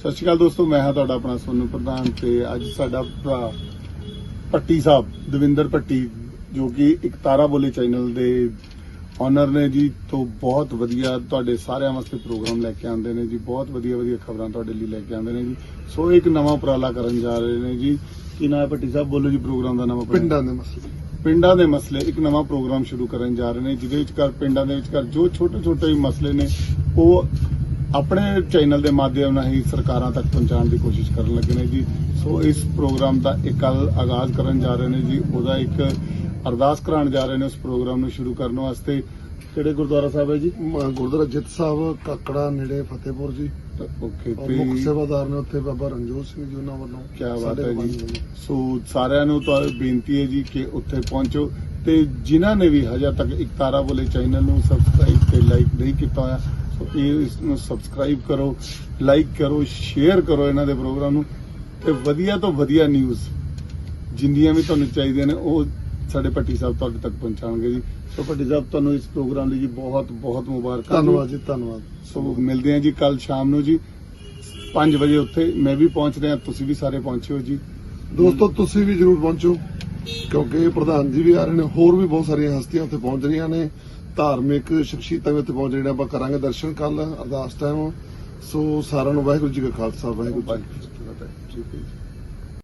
ਸਤਿ ਸ਼੍ਰੀ ਅਕਾਲ ਦੋਸਤੋ ਮੈਂ ਹਾਂ ਤੁਹਾਡਾ ਆਪਣਾ ਸੋਨੂ ਪ੍ਰਧਾਨ ਤੇ ਅੱਜ ਸਾਡਾ ਭਰਾ ਪੱਟੀ ਸਾਹਿਬ ਦਵਿੰਦਰ ਪੱਟੀ ਜੋ ਕਿ ਇੱਕ ਤਾਰਾ ਬੋਲੇ ਚੈਨਲ ਦੇ ਓਨਰ ਨੇ ਜੀ ਤੋਂ ਬਹੁਤ ਵਧੀਆ ਤੁਹਾਡੇ ਸਾਰਿਆਂ ਵਾਸਤੇ ਪ੍ਰੋਗਰਾਮ ਲੈ ਕੇ ਆਉਂਦੇ ਨੇ ਜੀ ਬਹੁਤ ਵਧੀਆ ਵਧੀਆ ਖਬਰਾਂ ਤੁਹਾਡੇ ਲਈ ਲੈ ਕੇ ਆਉਂਦੇ ਨੇ ਜੀ। ਸੋ ਇੱਕ ਨਵਾਂ ਉਪਰਾਲਾ ਕਰਨ ਜਾ ਰਹੇ ਨੇ ਜੀ। ਕੀ ਨਾਮ ਹੈ ਪੱਟੀ ਸਾਹਿਬ? ਬੋਲੋ ਜੀ ਪ੍ਰੋਗਰਾਮ ਦਾ ਨਾਮ ਆਪਣਾ। ਪਿੰਡਾਂ ਦੇ ਮਸਲੇ। ਪਿੰਡਾਂ ਦੇ ਮਸਲੇ ਇੱਕ ਨਵਾਂ ਪ੍ਰੋਗਰਾਮ ਸ਼ੁਰੂ ਕਰਨ ਜਾ ਰਹੇ ਨੇ ਜਿਹਦੇ ਵਿੱਚ ਕਰ ਪਿੰਡਾਂ ਦੇ ਵਿੱਚ ਕਰ ਜੋ ਛੋਟੇ ਛੋਟੇ ਮਸਲੇ ਨੇ ਉਹ ਆਪਣੇ ਚੈਨਲ ਦੇ ਮਾਧਿਅਮ ਨਾਲ ਹੀ ਸਰਕਾਰਾਂ ਤੱਕ ਪਹੁੰਚਾਉਣ ਦੀ ਕੋਸ਼ਿਸ਼ ਕਰਨ ਲੱਗੇ ਨੇ ਜੀ। ਸੋ ਇਸ ਪ੍ਰੋਗਰਾਮ ਦਾ ਇੱਕ ਕੱਲ ਆਗਾਜ਼ ਕਰਨ ਜਾ ਰਹੇ ਨੇ ਜੀ। ਉਹਦਾ ਇੱਕ ਅਰਦਾਸ ਕਰਾਉਣ ਜਾ ਰਹੇ ਨੇ ਉਸ ਪ੍ਰੋਗਰਾਮ ਨੂੰ ਸ਼ੁਰੂ ਕਰਨ ਵਾਸਤੇ। ਕਿਹੜੇ ਗੁਰਦੁਆਰਾ ਸਾਹਿਬ ਹੈ ਜੀ? ਗੁਰਦੁਆਰਾ ਜਿੱਤ ਸਾਹਿਬ ਕਾਕੜਾ ਨੇੜੇ ਫਤਿਹਪੁਰ ਜੀ। ਓਕੇ ਤੇ ਮੁੱਖ ਸੇਵਾਦਾਰ ਨੇ ਉੱਥੇ ਬਾਬਾ ਰਣਜੋਤ ਸਿੰਘ ਜੀ ਉਹਨਾਂ ਵੱਲੋਂ। ਕੀ ਬਾਤ ਹੈ ਜੀ। ਸੋ ਸਾਰਿਆਂ ਨੂੰ ਤਾਂ ਬੇਨਤੀ ਹੈ ਜੀ ਕਿ ਉੱਥੇ ਪਹੁੰਚੋ। ਤੇ ਜਿਨ੍ਹਾਂ ਨੇ ਵੀ ਹਜੇ ਤੱਕ ਇੱਕ ਤਾਰਾ ਬੋਲੇ ਚੈਨਲ ਨੂੰ ਸਬਸਕ੍ਰਾਈਬ ਤੇ ਲਾਈਕ ਨਹੀਂ ਕੀਤਾ ਹੋਇਆ ਸੋ ਇਹ ਇਸ ਨੂੰ ਸਬਸਕ੍ਰਾਈਬ ਕਰੋ ਲਾਈਕ ਕਰੋ ਸ਼ੇਅਰ ਕਰੋ ਇਹਨਾਂ ਦੇ ਪ੍ਰੋਗਰਾਮ ਨੂੰ ਤੇ ਵਧੀਆ ਤੋਂ ਵਧੀਆ ਨਿਊਜ਼ ਜਿੰਨੀਆਂ ਵੀ ਤੁਹਾਨੂੰ ਚਾਹੀਦੀਆਂ ਨੇ ਉਹ ਸਾਡੇ ਪੱਟੀ ਸਾਹਿਬ ਤੁਹਾਡੇ ਤੱਕ ਪਹੁੰਚਾਉਣਗੇ ਜੀ। ਸੋ ਪੱਟੀ ਸਾਹਿਬ ਤੁਹਾਨੂੰ ਇਸ ਪ੍ਰੋਗਰਾਮ ਲਈ ਜੀ ਬਹੁਤ ਬਹੁਤ ਮੁਬਾਰਕਾਂ ਧੰਨਵਾਦ ਜੀ ਧੰਨਵਾਦ। ਸੋ ਮਿਲਦੇ ਹਾਂ ਜੀ ਕੱਲ ਸ਼ਾਮ ਨੂੰ ਜੀ। 5 ਵਜੇ ਉੱਥੇ ਮੈਂ ਵੀ ਪਹੁੰਚ ਰਿਹਾ ਤੁਸੀਂ ਵੀ ਸਾਰੇ ਪਹੁੰਚਿਓ ਜੀ। ਦੋਸਤੋ ਤੁਸੀਂ ਵੀ ਜਰੂਰ ਪਹੁੰਚੋ ਕਿਉਂਕਿ ਪ੍ਰਧਾਨ ਜੀ ਵੀ ਆ ਰਹੇ ਨੇ ਹੋਰ ਵੀ ਬਹੁਤ ਸਾਰੀਆਂ ਹਸਤੀਆਂ ਉੱਥੇ ਪਹੁੰਚ ਰਹੀਆਂ ਨੇ। ਧਾਰਮਿਕ ਸ਼ਖਸੀਅਤਾਂ ਵੀ ਉੱਥੇ ਪਹੁੰਚ ਜਿਹੜੇ ਆਪਾਂ ਕਰਾਂਗੇ ਦਰਸ਼ਨ ਕੱਲ ਅਰਦਾਸ ਟਾਈਮ ਸੋ ਸਾਰਿਆਂ ਨੂੰ ਵਾਹਿਗੁਰੂ ਜੀ ਕਾ ਖਾਲਸਾ, ਵਾਹਿਗੁਰੂ ਜੀ ਕੀ ਫਤਿਹ। ਠੀਕ ਹੈ ਜੀ